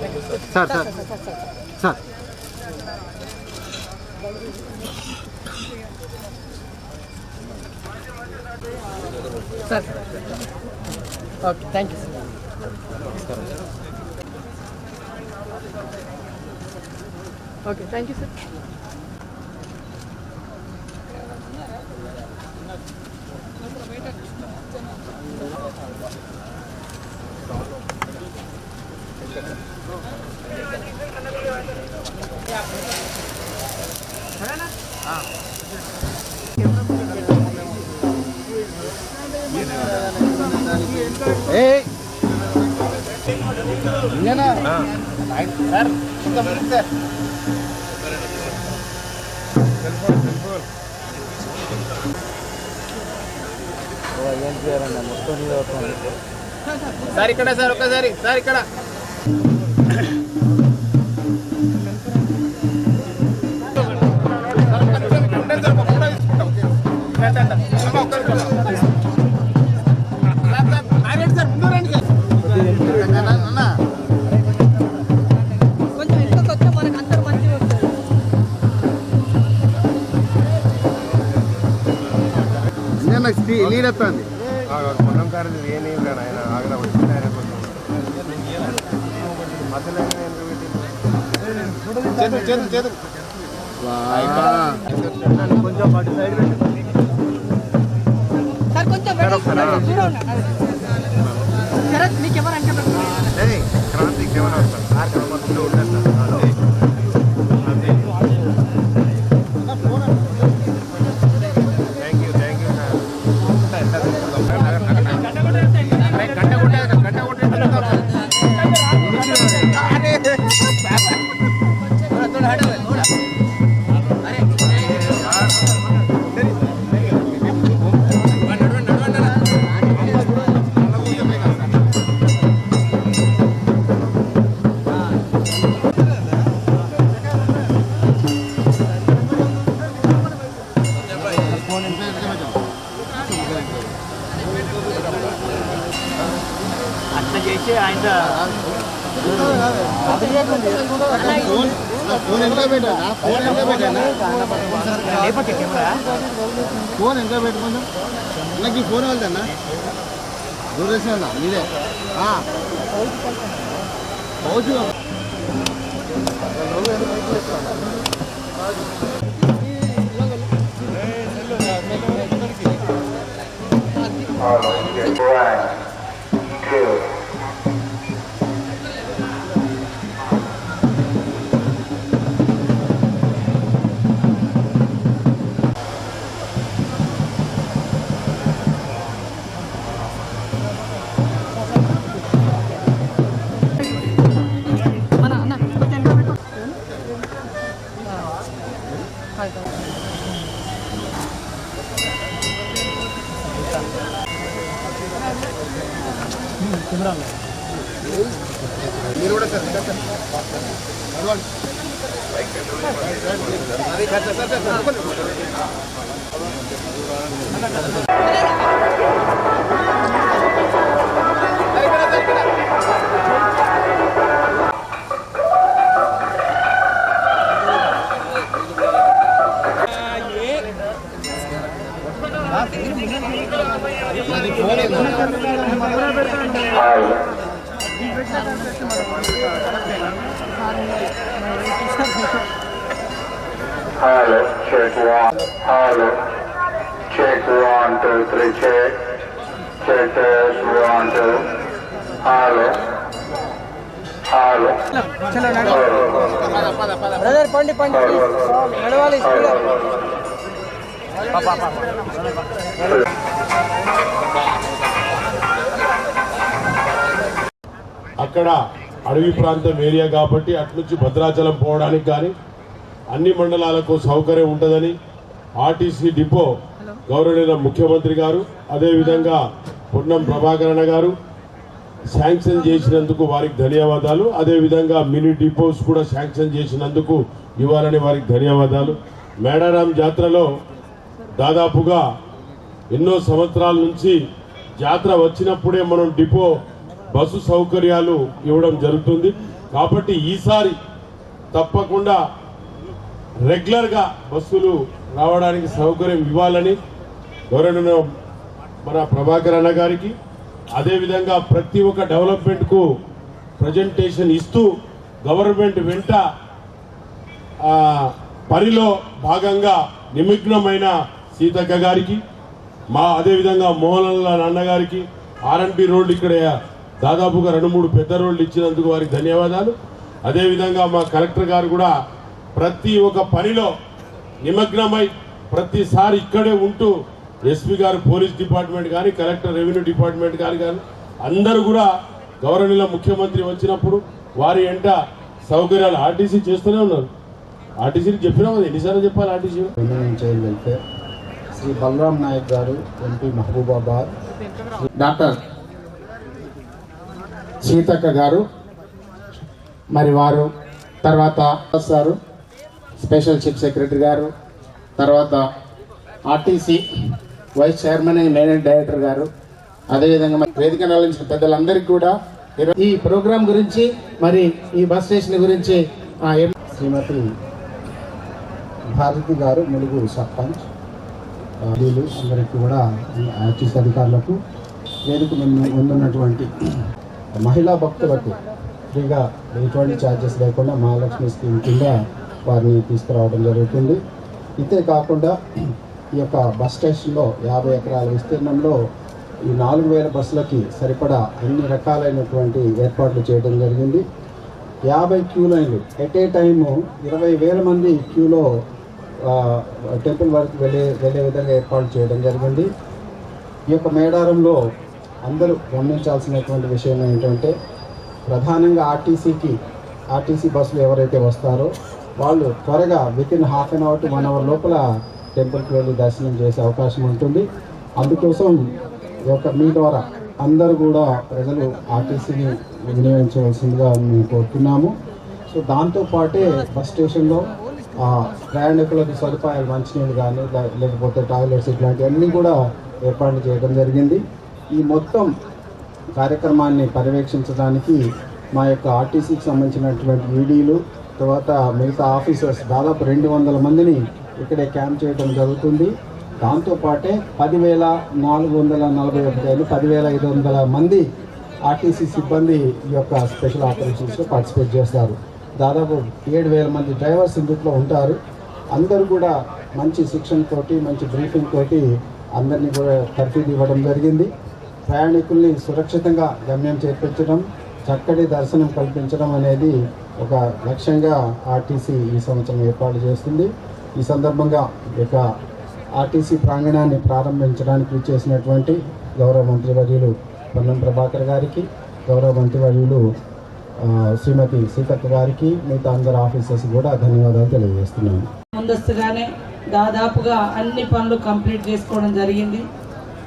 Sir, sir, sir. Sir. Okay, thank you, sir. Okay, thank you, sir. ఇంకేనా sir sir sir ఇక్కడే sir ఒక్కసారి sir ఇక్కడ sir కొంచెం మీకు ఎవరు క్రాంతికి ఎవరు ఫోన్ ఎంత పెట్టు కొంచెం నాకు ఈ ఫోన్ వెళ్తానా దూరేసిన మీదే పౌచ్ మన బ్రదర్ పండి పండి నడవాలి అక్కడ అడవి ప్రాంతం ఏరియా కాబట్టి అట్నుంచి భద్రాచలం పోవడానికి కానీ అన్ని మండలాలకు సౌకర్యం ఉంటుందని ఆర్టీసీ డిపో గౌరవనీయ ముఖ్యమంత్రి గారు అదేవిధంగా పొన్నం ప్రభాకరణ గారు శాంక్షన్ చేసినందుకు వారికి ధన్యవాదాలు అదేవిధంగా మినీ డిపోస్ కూడా శాంక్షన్ చేసినందుకు ఇవ్వాలని వారికి ధన్యవాదాలు మేడారాం జాతరలో దాదాపుగా ఎన్నో సంవత్సరాల నుంచి జాతర వచ్చినప్పుడే మనం డిపో బస్సు సౌకర్యాలు ఇవ్వడం జరుగుతుంది కాబట్టి ఈసారి తప్పకుండా రెగ్యులర్గా బస్సులు రావడానికి సౌకర్యం ఇవ్వాలని గౌరవ మన ప్రభాకర్ అన్న గారికి అదేవిధంగా ప్రతి ఒక్క డెవలప్మెంట్కు ప్రజెంటేషన్ ఇస్తూ గవర్నమెంట్ వెంట పనిలో భాగంగా నిమగ్నమైన సీతక్క గారికి మా అదేవిధంగా మోహన్ లాల్ అన్నగారికి ఆర్ఎన్బి రోడ్లు ఇక్కడ దాదాపుగా రెండు మూడు పెద్ద రోడ్లు ఇచ్చినందుకు వారికి ధన్యవాదాలు అదేవిధంగా మా కలెక్టర్ గారు కూడా ప్రతి ఒక్క పనిలో నిమగ్నమై ప్రతిసారి ఇక్కడే ఉంటూ ఎస్పీ గారు పోలీస్ డిపార్ట్మెంట్ కానీ కలెక్టర్ రెవెన్యూ డిపార్ట్మెంట్ కానీ కానీ అందరూ కూడా గవర్నర్ ముఖ్యమంత్రి వచ్చినప్పుడు వారి ఎంట సౌకర్యాలు ఆర్టీసీ చేస్తూనే ఉన్నారు ఆర్టీసీకి చెప్పిన ఎన్నిసార్లు చెప్పాలి ఆర్టీసీ చైల్డ్ శ్రీ బలరాం నాయక్ గారు ఎంపీ మహబూబాబాద్ డాక్టర్ సీతక్క గారు మరి వారు తర్వాత సారు స్పెషల్ చీఫ్ సెక్రటరీ గారు తర్వాత RTC vice chairman manage director గారు అదేవిధంగా వేదిక నలించిన పెద్దలందరికీ కూడా ఈ ప్రోగ్రాం గురించి మరి ఈ బస్ స్టేషన్ గురించి శ్రీమతి భారతి గారు ములుగు సర్పంచ్ అందరికీ కూడా ఆర్టీసీ అధికారులకు వేదిక ముందున్నటువంటి మహిళా భక్తులకు ఫ్రీగా ఎటువంటి ఛార్జెస్ లేకుండా మహాలక్ష్మి స్కీమ్ కింద వారిని తీసుకురావడం జరుగుతుంది ఇంతే కాకుండా ఈ యొక్క బస్ స్టేషన్లో యాభై ఎకరాల విస్తీర్ణంలో ఈ నాలుగు వేల బస్సులకి సరిపడా అన్ని రకాలైనటువంటి ఏర్పాట్లు చేయడం జరిగింది యాభై క్యూ లైన్లు ఎట్ ఏ టైము ఇరవై వేల మంది క్యూలో టెంపుల్ వరకు వెళ్ళే వెళ్ళే విధంగా ఏర్పాటు చేయడం జరిగింది ఈ యొక్క మేడారంలో అందరూ గమనించాల్సినటువంటి విషయం ఏంటంటే ప్రధానంగా ఆర్టీసీకి ఆర్టీసీ బస్సులు ఎవరైతే వస్తారో వాళ్ళు త్వరగా within half an hour to one hour లోపల టెంపుల్కి వెళ్ళి దర్శనం చేసే అవకాశం ఉంటుంది అందుకోసం ఒక మీ ద్వారా అందరూ కూడా ప్రజలు ఆర్టీసీని వినియోగించవలసిందిగా మేము కోరుతున్నాము సో దాంతోపాటే బస్ స్టేషన్లో ప్రయాణికులకు సదుపాయాలు మంచినీళ్ళు కానీ లేకపోతే టాయిలెట్స్ ఇట్లాంటివన్నీ కూడా ఏర్పాట్లు చేయడం జరిగింది ఈ మొత్తం కార్యక్రమాన్ని పర్యవేక్షించడానికి మా యొక్క ఆర్టీసీకి సంబంధించినటువంటి వీడీలు తర్వాత మిగతా ఆఫీసర్స్ దాదాపు రెండు వందల మందిని ఇక్కడే క్యాంప్ చేయడం జరుగుతుంది దాంతోపాటే పదివేల నాలుగు వందల నలభై ఒకటి పదివేల ఐదు వందల మంది ఆర్టీసీ సిబ్బంది ఈ యొక్క స్పెషల్ ఆపరేషన్స్లో పార్టిసిపేట్ చేస్తారు దాదాపు ఏడు వేల మంది డ్రైవర్స్ ఇందులో ఉంటారు అందరూ కూడా మంచి శిక్షణతో మంచి బ్రీఫింగ్ తోటి అందరినీ కూడా తర్ఫీదు ఇవ్వడం జరిగింది ప్రయాణికుల్ని సురక్షితంగా గమ్యం చేర్పించడం చక్కటి దర్శనం కల్పించడం అనేది ఒక లక్ష్యంగా ఆర్టీసీ ఈ సంవత్సరం ఏర్పాటు చేస్తుంది ఈ సందర్భంగా ఇక ఆర్టీసీ ప్రాంగణాన్ని ప్రారంభించడానికి చేసినటువంటి గౌరవ మంత్రివర్యులు పొన్నం ప్రభాకర్ గారికి గౌరవ మంత్రివర్యులు శ్రీమతి సీతక్క గారికి మిగతా అందరు ఆఫీసర్స్ కూడా ధన్యవాదాలు తెలియజేస్తున్నాను ముందస్తుగానే దాదాపుగా అన్ని పనులు కంప్లీట్ చేసుకోవడం జరిగింది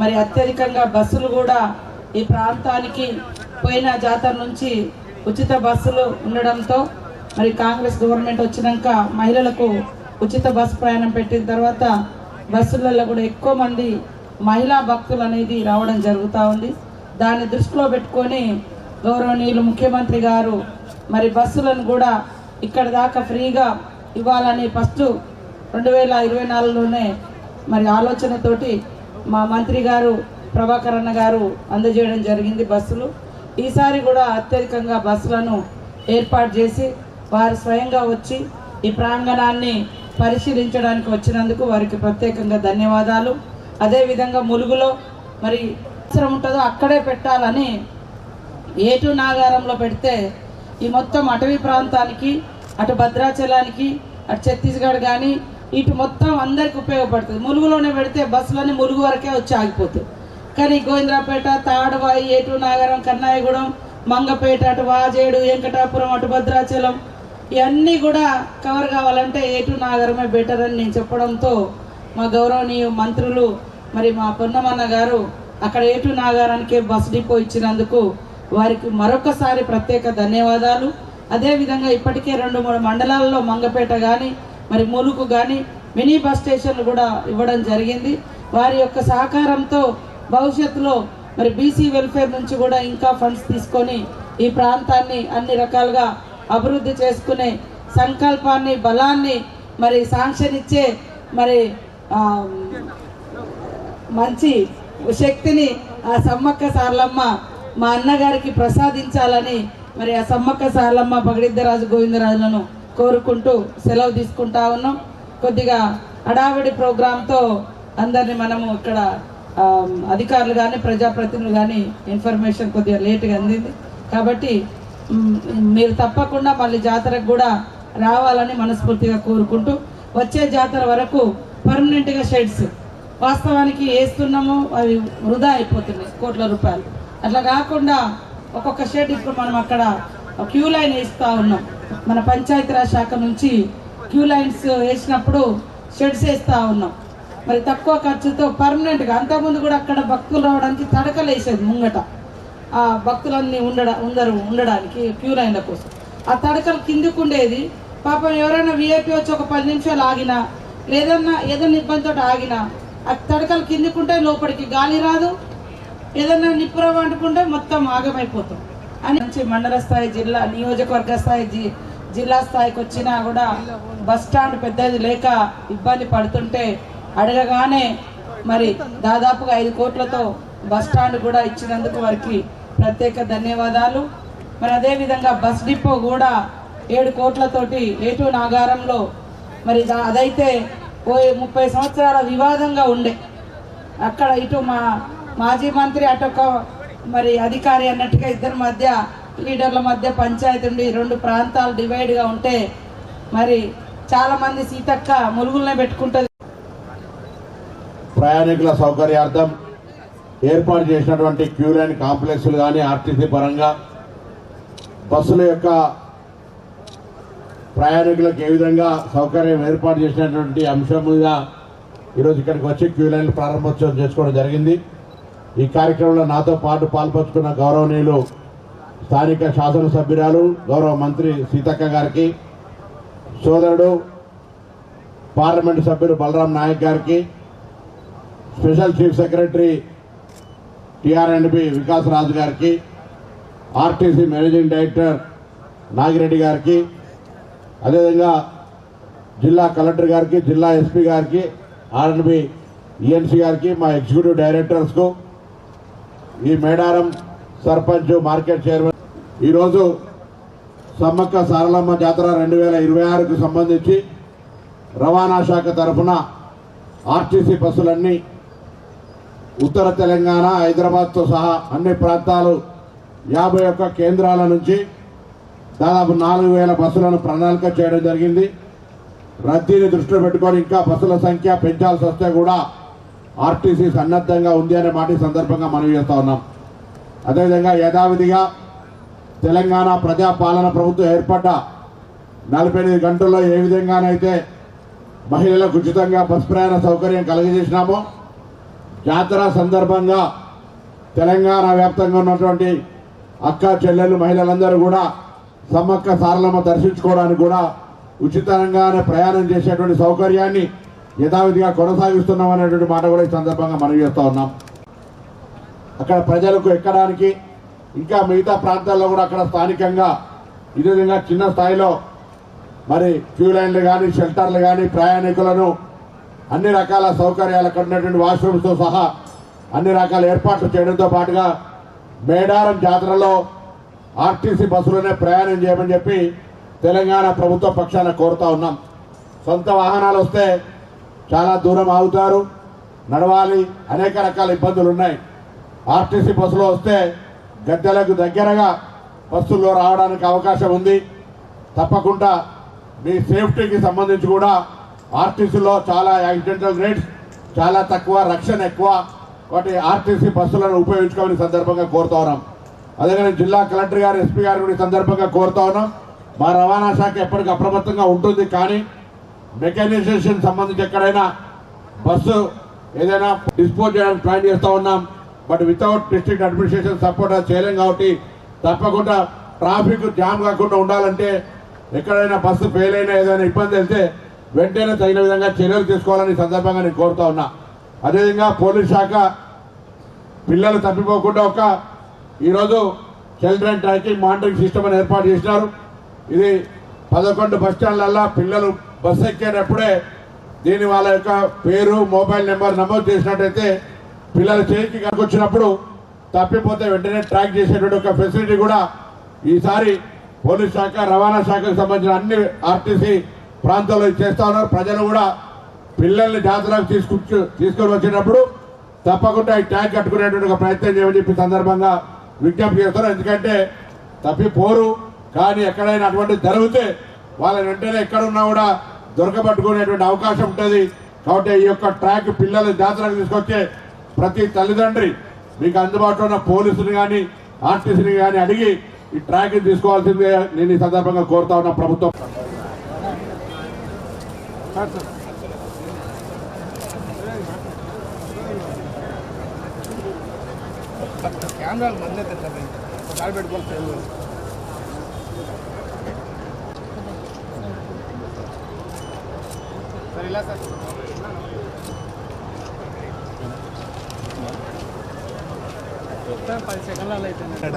మరి అత్యధికంగా బస్సులు కూడా ఈ ప్రాంతానికి పోయిన జాతర నుంచి ఉచిత బస్సులు ఉండడంతో మరి కాంగ్రెస్ గవర్నమెంట్ వచ్చినాక మహిళలకు ఉచిత బస్సు ప్రయాణం పెట్టిన తర్వాత బస్సులలో కూడా ఎక్కువ మంది మహిళా భక్తులు అనేది రావడం జరుగుతూ ఉంది దాన్ని దృష్టిలో పెట్టుకొని గౌరవనీయులు ముఖ్యమంత్రి గారు మరి బస్సులను కూడా ఇక్కడ దాకా ఫ్రీగా ఇవ్వాలని ఫస్ట్ రెండు వేల ఇరవై నాలుగులోనే మరి ఆలోచనతోటి మా మంత్రి గారు ప్రభాకర్ అన్న గారు అందజేయడం జరిగింది బస్సులు ఈసారి కూడా అత్యధికంగా బస్సులను ఏర్పాటు చేసి వారు స్వయంగా వచ్చి ఈ ప్రాంగణాన్ని పరిశీలించడానికి వచ్చినందుకు వారికి ప్రత్యేకంగా ధన్యవాదాలు అదేవిధంగా ములుగులో మరి అవసరం ఉంటుందో అక్కడే పెట్టాలని ఏటు నాగారంలో పెడితే ఈ మొత్తం అటవీ ప్రాంతానికి అటు భద్రాచలానికి అటు ఛత్తీస్గఢ్ కానీ ఇటు మొత్తం అందరికి ఉపయోగపడుతుంది ములుగులోనే పెడితే బస్సులన్నీ ములుగు వరకే వచ్చి ఆగిపోతుంది కానీ గోవింద్రాపేట తాడవాయి ఏటు నాగరం కన్నాయగూడెం మంగపేట అటు వాజేడు వెంకటాపురం అటు భద్రాచలం ఇవన్నీ కూడా కవర్ కావాలంటే ఏటు నాగరమే బెటర్ అని నేను చెప్పడంతో మా గౌరవనీయ మంత్రులు మరి మా పొన్నమన్న గారు అక్కడ ఏటు నాగారానికే బస్ డిపో ఇచ్చినందుకు వారికి మరొకసారి ప్రత్యేక ధన్యవాదాలు అదేవిధంగా ఇప్పటికే రెండు మూడు మండలాల్లో మంగపేట కానీ మరి ములుకు కానీ మినీ బస్ స్టేషన్లు కూడా ఇవ్వడం జరిగింది వారి యొక్క సహకారంతో భవిష్యత్తులో మరి బీసీ వెల్ఫేర్ నుంచి కూడా ఇంకా ఫండ్స్ తీసుకొని ఈ ప్రాంతాన్ని అన్ని రకాలుగా అభివృద్ధి చేసుకునే సంకల్పాన్ని బలాన్ని మరి శాంక్షన్ ఇచ్చే మరి మంచి శక్తిని ఆ సమ్మక్క సార్లమ్మ మా అన్నగారికి ప్రసాదించాలని మరి ఆ సమ్మక్క సార్లమ్మ పగడిద్దరాజు గోవిందరాజులను కోరుకుంటూ సెలవు తీసుకుంటా ఉన్నాం కొద్దిగా హడావిడి ప్రోగ్రాంతో అందరిని మనము ఇక్కడ అధికారులు కానీ ప్రజాప్రతినిధులు కానీ ఇన్ఫర్మేషన్ కొద్దిగా లేట్గా అందింది కాబట్టి మీరు తప్పకుండా మళ్ళీ జాతరకు కూడా రావాలని మనస్ఫూర్తిగా కోరుకుంటూ వచ్చే జాతర వరకు పర్మనెంట్గా షెడ్స్ వాస్తవానికి వేస్తున్నాము అవి వృధా అయిపోతున్నాయి కోట్ల రూపాయలు అట్లా కాకుండా ఒక్కొక్క షెడ్ ఇప్పుడు మనం అక్కడ క్యూ లైన్ వేస్తూ ఉన్నాం మన పంచాయతీరాజ్ శాఖ నుంచి క్యూ లైన్స్ వేసినప్పుడు షెడ్స్ వేస్తూ ఉన్నాం మరి తక్కువ ఖర్చుతో పర్మనెంట్గా అంతకుముందు కూడా అక్కడ భక్తులు రావడానికి తడకలు వేసేది ముంగట ఆ భక్తులన్నీ ఉండడ ఉండరు ఉండడానికి ప్యూర్ అయిన కోసం ఆ తడకలు కిందికుండేది పాపం ఎవరైనా విఐపి వచ్చి ఒక పది నిమిషాలు ఆగినా లేదన్నా ఏదన్నా ఇబ్బందితో ఆగినా ఆ తడకలు కిందికుంటే లోపలికి గాలి రాదు ఏదన్నా నిప్పుర వండుకుంటే మొత్తం ఆగమైపోతాం అని మంచి మండల స్థాయి జిల్లా నియోజకవర్గ స్థాయి జి జిల్లా స్థాయికి వచ్చినా కూడా బస్ స్టాండ్ పెద్దది లేక ఇబ్బంది పడుతుంటే అడగగానే మరి దాదాపుగా ఐదు కోట్లతో బస్ స్టాండ్ కూడా ఇచ్చినందుకు వారికి ప్రత్యేక ధన్యవాదాలు మరి అదేవిధంగా బస్ డిపో కూడా ఏడు కోట్లతోటి ఏటు నాగారంలో మరి అదైతే ఓ ముప్పై సంవత్సరాల వివాదంగా ఉండే అక్కడ ఇటు మా మాజీ మంత్రి అటొక మరి అధికారి అన్నట్టుగా ఇద్దరి మధ్య లీడర్ల మధ్య పంచాయతీ ఉండి రెండు ప్రాంతాలు డివైడ్గా ఉంటే మరి చాలామంది సీతక్క ములుగులనే పెట్టుకుంటుంది ప్రయాణికుల సౌకర్యార్థం ఏర్పాటు చేసినటువంటి క్యూ లైన్ కాంప్లెక్స్లు కానీ ఆర్టీసీ పరంగా బస్సుల యొక్క ప్రయాణికులకు ఏ విధంగా సౌకర్యం ఏర్పాటు చేసినటువంటి అంశం మీద ఈరోజు ఇక్కడికి వచ్చి క్యూ లైన్ ప్రారంభోత్సవం చేసుకోవడం జరిగింది ఈ కార్యక్రమంలో నాతో పాటు పాల్పంచుకున్న గౌరవనీయులు స్థానిక శాసనసభ్యురాలు గౌరవ మంత్రి సీతక్క గారికి సోదరుడు పార్లమెంటు సభ్యులు బలరాం నాయక్ గారికి special chief secretary TR and B Vikas Raju గారికి ఆర్టీసీ మేనేజింగ్ డైరెక్టర్ నాగిరెడ్డి గారికి అదేవిధంగా జిల్లా కలెక్టర్ గారికి జిల్లా ఎస్పీ గారికి ఆర్ఎన్బి ఈఎన్సీ గారికి మా ఎగ్జిక్యూటివ్ డైరెక్టర్స్కు ఈ మేడారం సర్పంచ్ మార్కెట్ చైర్మన్ ఈరోజు సమ్మక్క సారలమ్మ జాతర రెండు వేల ఇరవై ఆరుకు సంబంధించి రవాణా శాఖ తరఫున ఆర్టీసీ బస్సులన్నీ ఉత్తర తెలంగాణ హైదరాబాద్తో సహా అన్ని ప్రాంతాలు యాభై ఒక్క కేంద్రాల నుంచి దాదాపు నాలుగు వేల బస్సులను ప్రణాళిక చేయడం జరిగింది రద్దీని దృష్టిలో పెట్టుకొని ఇంకా బస్సుల సంఖ్య పెంచాల్సి వస్తే కూడా ఆర్టీసీ సన్నద్ధంగా ఉంది అనే మాట సందర్భంగా మనవి చేస్తూ ఉన్నాం అదేవిధంగా యథావిధిగా తెలంగాణ ప్రజాపాలన ప్రభుత్వం ఏర్పడ్డ నలభై గంటల్లో ఏ విధంగానైతే మహిళలకు ఉచితంగా బస్ ప్రయాణ సౌకర్యం కలిగజేసినామో జాతర సందర్భంగా తెలంగాణ వ్యాప్తంగా ఉన్నటువంటి అక్క చెల్లెలు మహిళలందరూ కూడా సమ్మక్క సారలమ్మ దర్శించుకోవడానికి కూడా ఉచితంగానే ప్రయాణం చేసేటువంటి సౌకర్యాన్ని యథావిధిగా కొనసాగిస్తున్నాం అనేటువంటి మాట కూడా ఈ సందర్భంగా మనం చేస్తూ ఉన్నాం అక్కడ ప్రజలకు ఎక్కడానికి ఇంకా మిగతా ప్రాంతాల్లో కూడా అక్కడ స్థానికంగా ఇదే విధంగా చిన్న స్థాయిలో మరి క్యూ లైన్లు కానీ షెల్టర్లు కానీ ప్రయాణికులను అన్ని రకాల సౌకర్యాలు కన్నటువంటి వాష్రూమ్స్తో సహా అన్ని రకాల ఏర్పాట్లు చేయడంతో పాటుగా మేడారం జాతరలో ఆర్టీసీ బస్సులోనే ప్రయాణం చేయమని చెప్పి తెలంగాణ ప్రభుత్వ పక్షాన కోరుతా ఉన్నాం సొంత వాహనాలు వస్తే చాలా దూరం ఆగుతారు నడవాలి అనేక రకాల ఇబ్బందులు ఉన్నాయి ఆర్టీసీ బస్సులో వస్తే గద్దెలకు దగ్గరగా బస్సుల్లో రావడానికి అవకాశం ఉంది తప్పకుండా మీ సేఫ్టీకి సంబంధించి కూడా ఆర్టీసీలో చాలా యాక్సిడెంటల్ రేట్స్ చాలా తక్కువ రక్షణ ఎక్కువ వాటి ఆర్టీసీ బస్సులను ఉపయోగించుకోవాలని సందర్భంగా కోరుతా ఉన్నాం అదేవిధంగా జిల్లా కలెక్టర్ గారు ఎస్పీ గారు కూడా సందర్భంగా కోరుతా ఉన్నాం మా రవాణా శాఖ ఎప్పటికీ అప్రమత్తంగా ఉంటుంది కానీ మెకానైజేషన్ సంబంధించి ఎక్కడైనా బస్సు ఏదైనా డిస్పోజ్ చేయడానికి ప్లాన్ చేస్తూ ఉన్నాం but without district administration support చేయలేం కాబట్టి తప్పకుండా ట్రాఫిక్ జామ్ కాకుండా ఉండాలంటే ఎక్కడైనా బస్సు ఫెయిల్ అయినా ఏదైనా ఇబ్బంది అయితే వెంటనే తగిన విధంగా చర్యలు తీసుకోవాలని సందర్భంగా నేను కోరుతా ఉన్నా అదేవిధంగా పోలీస్ శాఖ పిల్లలు తప్పిపోకుండా ఒక ఈరోజు చిల్డ్రన్ ట్రాకింగ్ మానిటరింగ్ సిస్టమ్ అని ఏర్పాటు చేసినారు ఇది పదకొండు బస్ స్టాండ్లల్లో పిల్లలు బస్సు ఎక్కేటప్పుడే దీని వాళ్ళ యొక్క పేరు మొబైల్ నెంబర్ నమోదు చేసినట్టయితే పిల్లల చేతికి కనుకొచ్చినప్పుడు తప్పిపోతే వెంటనే ట్రాక్ చేసేటువంటి ఒక ఫెసిలిటీ కూడా ఈసారి పోలీస్ శాఖ రవాణా శాఖకు సంబంధించిన అన్ని ఆర్టీసీ ప్రాంతాల్లో చేస్తా ఉన్నారు ప్రజలు కూడా పిల్లల్ని జాతరకు తీసుకు తీసుకొని వచ్చేటప్పుడు తప్పకుండా ఈ ట్యాంక్ కట్టుకునేటువంటి ప్రయత్నం చేయమని సందర్భంగా విజ్ఞప్తి చేస్తున్నారు ఎందుకంటే తప్పిపోరు కానీ ఎక్కడైనా అటువంటి జరిగితే వాళ్ళ వెంటనే ఎక్కడున్నా కూడా దొరకబట్టుకునేటువంటి అవకాశం ఉంటుంది కాబట్టి ఈ యొక్క ట్రాక్ పిల్లల జాతరకు తీసుకొచ్చే ప్రతి తల్లిదండ్రి మీకు అందుబాటులో ఉన్న పోలీసుని కానీ ఆర్టీసీని కానీ అడిగి ఈ ట్రాక్ తీసుకోవాల్సిందే నేను ఈ సందర్భంగా కోరుతా ఉన్న ప్రభుత్వం ಕ್ಯಾಮ್ರಾಲ್ ಮೊದಲೇ ತಂದೆ ಕಾಲ್ಬೇಡ್ ಬೋಲ್ ಫ್ರೇಮ್ ಸರ್ ಇಲ್ಲ ಸರ್ పది సెకండ్లలో అయితే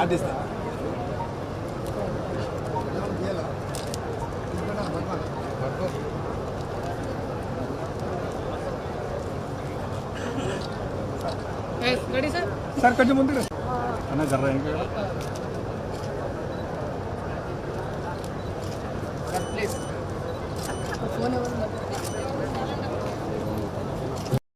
ఆర్టిస్ట్ सरकारचे मंदिर जरा